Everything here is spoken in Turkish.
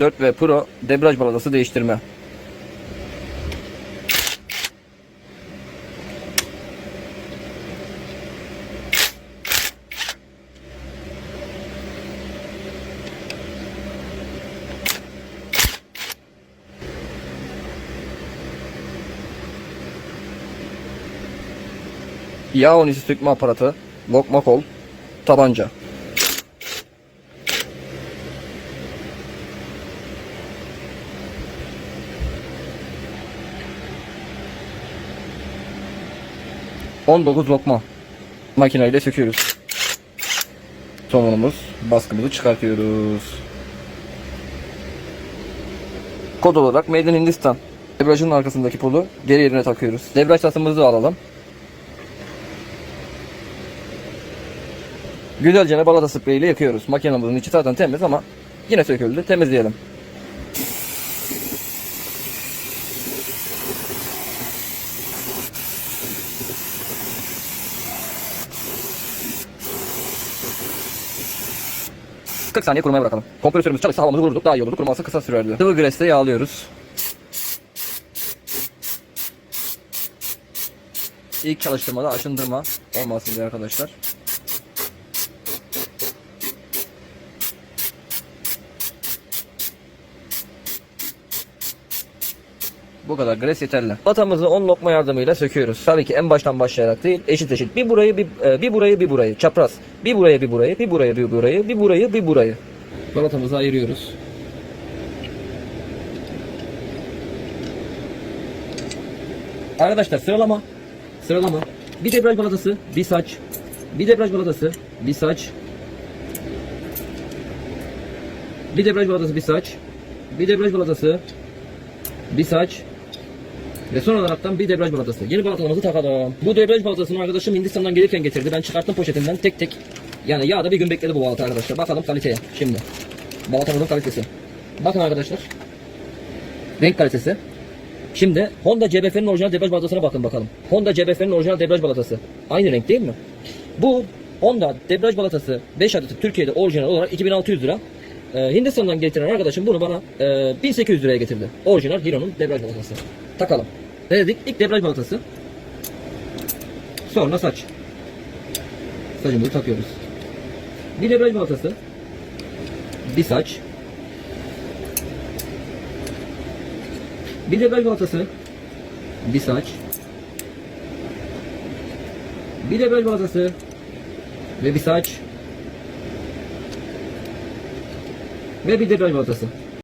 4V Pro debriyaj balatası değiştirme. Yağ unisi sökme aparatı, lokma kol, tabanca. On dokuz lokma makineyle söküyoruz. Sonumuz baskımızı çıkartıyoruz. Kod olarak Made in Hindistan. Debriyajın arkasındaki pulu geri yerine takıyoruz. Debriyaj tasımızı alalım. Güzelce balata spreyiyle yakıyoruz. Makinamızın içi zaten temiz ama yine söküldü. Temizleyelim. ...40 saniye kurumaya bırakalım. Kompresörümüz çalışsa havamızı vururduk daha iyi olurdu. Kuruması kısa sürerdi. Sıvı güreşte yağlıyoruz. İlk çalıştırmada aşındırma olmasın diye arkadaşlar. Bu kadar gres yeterli. Batamızı 10 lokma yardımıyla söküyoruz. Tabii ki en baştan başlayarak değil, eşit eşit. Bir burayı, bir, e, bir burayı, bir burayı. Çapraz. Bir buraya, bir burayı, bir buraya, bir burayı, bir burayı, bir burayı. Balatamızı ayırıyoruz. Arkadaşlar sıralama. Sıralama. Bir debriyaj balatası, bir saç. Bir debriyaj balatası, bir saç. Bir debriyaj balatası, bir saç. Bir debriyaj balatası, bir saç ve son olaraktan bir debriyaj balatası. Yeni balatalarımızı takalım. Bu debriyaj balatasını arkadaşım Hindistan'dan gelirken getirdi. Ben çıkarttım poşetinden tek tek. Yani yağda bir gün bekledi bu balata arkadaşlar. Bakalım kaliteye şimdi. Balatamızın kalitesi. Bakın arkadaşlar. Renk kalitesi. Şimdi Honda CBF'nin orijinal debriyaj balatasına bakın bakalım. Honda CBF'nin orijinal debriyaj balatası. Aynı renk değil mi? Bu Honda debriyaj balatası 5 adeti Türkiye'de orijinal olarak 2600 lira. Ee, Hindistan'dan getiren arkadaşım bunu bana e, 1800 liraya getirdi. Orijinal Hero'nun debriyaj balatası. Takalım. Ne dedik? İlk debriyaj balatası. Sonra saç. Saçımızı takıyoruz. Bir debriyaj balatası. Bir saç. Bir debriyaj balatası. Bir saç. Bir debriyaj balatası. Ve bir saç. Ve bir debriyaj balatası.